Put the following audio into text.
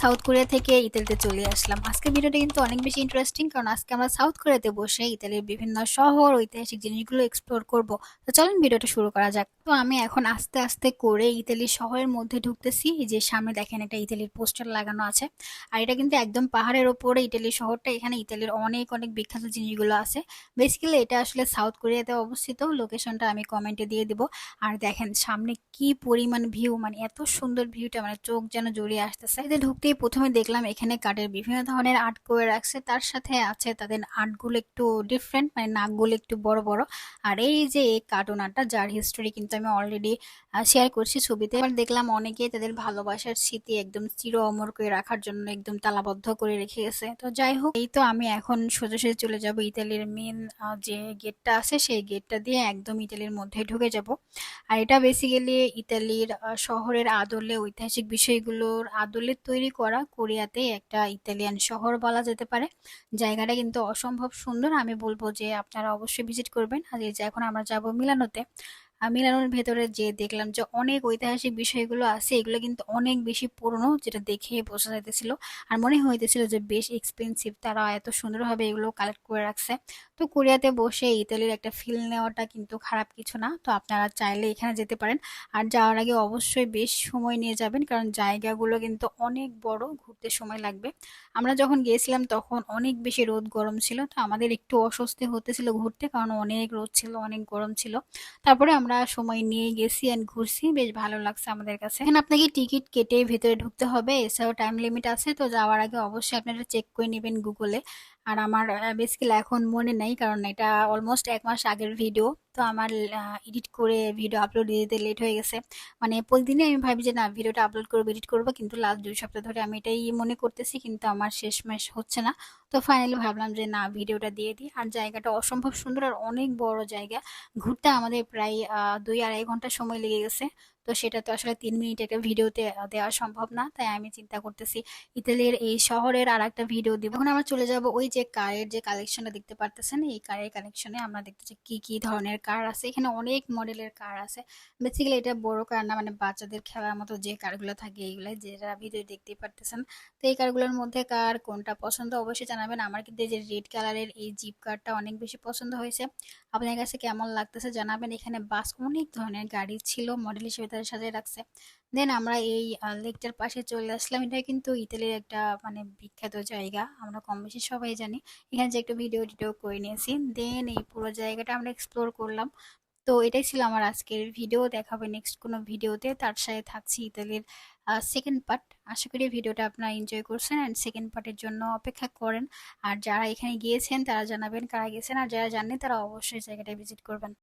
South Korea থেকে ইতালিতে চলে আসলাম। আজকের ভিডিওটা কিন্তু অনেক বেশি ইন্টারেস্টিং কারণ আজকে আমরা সাউথ কোরিয়াতে বসে ইতালির বিভিন্ন শহর, ঐতিহাসিক জিনিসগুলো এক্সপ্লোর করব। তো চলেন ভিডিওটা শুরু করা যাক। তো আমি এখন আস্তে আস্তে করে ইতালির শহরের মধ্যে ঢুকতেছি। যে সামনে দেখেন একটা ইতালির পোস্টার লাগানো আছে। আর এটা কিন্তু একদম পাহাড়ের ওপরে ইতালির শহরটা। এখানে ইতালির অনেক অনেক বিখ্যাত জিনিসগুলো আছে। বেসিক্যালি এটা আসলে সাউথ কোরিয়াতে অবস্থিত। লোকেশনটা আমি কমেন্টে দিয়ে দিব। আর দেখেন সামনে কি পরিমাণ ভিউ মানে এত সুন্দর ভিউটা মানে চোখ যেন জড়িয়ে আসতেছে। এতে ঢুকতেই প্রথমে দেখলাম এখানে কাঠের বিভিন্ন ধরনের আর্ট করে রাখছে। তার সাথে আছে তাদের আর্টগুলো একটু ডিফারেন্ট মানে নাকগুলো একটু বড় বড়। আর এই যে এই কার্টুন আর্টটা, যার হিস্টোরি কিন্তু আমি অলরেডি শেয়ার করছি ছবিতে। এবার দেখলাম অনেকেই তাদের ভালোবাসার স্মৃতি একদম চির অমর করে রাখার জন্য একদম তালাবদ্ধ করে রেখে গেছে। তো যাই হোক, এই তো আমি এখন সোজাসুজি চলে যাব ইতালির মেন যে গেটটা আছে, সেই গেটটা দিয়ে একদম ইতালির মধ্যে ঢুকে যাব। আর এটা বেসিক্যালি ইতালির শহরের আদলে ঐতিহাসিক বিষয়গুলোর আদলে তৈরি করা কোরিয়াতে একটা ইতালিয়ান শহর বলা যেতে পারে। জায়গাটা কিন্তু অসম্ভব সুন্দর। আমি বলব যে আপনারা অবশ্যই ভিজিট করবেন। আর এই যে এখন আমরা যাব মিলানোতে। মিলানোর ভেতরে যে দেখলাম যে অনেক ঐতিহাসিক বিষয়গুলো আছে, এগুলো কিন্তু অনেক বেশি পুরনো, যেটা দেখে বোঝা যাইতেছিল। আর মনে হইতেছিল যে বেশ এক্সপেন্সিভ তারা এত সুন্দরভাবে এগুলো কালেক্ট করে রাখছে। তো কোরিয়াতে বসে ইতালির একটা ফিল নেওয়াটা কিন্তু খারাপ কিছু না। তো আপনারা চাইলে এখানে যেতে পারেন। আর যাওয়ার আগে অবশ্যই বেশ সময় নিয়ে যাবেন, কারণ জায়গাগুলো কিন্তু অনেক বড়, ঘুরতে সময় লাগবে। আমরা যখন গিয়েছিলাম তখন অনেক বেশি রোদ গরম ছিল, তো আমাদের একটু অস্বস্তি হতেছিল ঘুরতে, কারণ অনেক রোদ ছিল, অনেক গরম ছিল। তারপরে আমরা সময় নিয়ে গেছি এন্ড ঘুরছি, বেশ ভালো লাগছে আমাদের কাছে। এখানে আপনাকে টিকিট কেটে ভেতরে ঢুকতে হবে এছাড়াও টাইম লিমিট আছে, তো যাওয়ার আগে অবশ্যই আপনারা চেক করে নেবেন গুগলে আর আমার বেসিক্যালি এখন মনে নেই কারণ এটা অলমোস্ট এক মাস আগের ভিডিও তো আমার এডিট করে ভিডিও আপলোড দিতে লেট হয়ে গেছে। মানে প্রতিদিনই আমি ভাবি যে না ভিডিওটা আপলোড করব এডিট করব, কিন্তু লাস্ট দুই সপ্তাহ ধরে আমি এটাই মনে করতেছি, কিন্তু আমার শেষ মাস হচ্ছে না। তো ফাইনালি ভাবলাম যে না ভিডিওটা দিয়ে দিই। আর জায়গাটা অসম্ভব সুন্দর আর অনেক বড় জায়গা। ঘুরতে আমাদের প্রায় দুই আড়াই ঘণ্টা সময় লেগে গেছে। তো সেটা তো আসলে তিন মিনিট একটা ভিডিওতে দেওয়া সম্ভব না। তাই আমি চিন্তা করতেছি, ইতালির এই শহরের আর একটা ভিডিও দিব। এখন আমরা চলে যাব ওই যে কারের যে কালেকশনটা দেখতে পারতেছেন, এই কারের কালেকশনে আমরা দেখতেছি কি কি ধরনের কার আছে। এখানে অনেক মডেলের কার আছে। বেসিক্যালি এটা বড় কার না মানে বাচ্চাদের খেলার মতো যে কারগুলো থাকে এইগুলো, যেটা ভিডিও দেখতেই পারতেছেন। তো এই কারগুলোর মধ্যে কার কোনটা পছন্দ অবশ্যই জানাবেন। আমার কিন্তু এই যে রেড কালারের এই জিপ কারটা অনেক বেশি পছন্দ হয়েছে। আপনার কাছে কেমন লাগতেছে জানাবেন। এখানে বাস অনেক ধরনের গাড়ি ছিল মডেল হিসেবে তাদের সাজিয়ে রাখছে। দেন আমরা এই লেকটার পাশে চলে আসলাম। এটা কিন্তু ইতালির একটা মানে বিখ্যাত জায়গা। আমরা কম বেশি সবাই জানি। এখানে যে একটা ভিডিও টিডিও করে নিয়েছি। দেন এই পুরো জায়গাটা আমরা এক্সপ্লোর করলাম। তো এটাই ছিল আমার আজকের ভিডিও দেখাবে নেক্সট কোনো ভিডিওতে তার সাথে থাকছি ইতালির সেকেন্ড পার্ট আশা করি ভিডিওটা আপনারা এনজয় করছেন অ্যান্ড সেকেন্ড পার্টের জন্য অপেক্ষা করেন। আর যারা এখানে গিয়েছেন, তারা জানাবেন কারা গেছেন। আর যারা জানেন তারা অবশ্যই জায়গাটা ভিজিট করবেন।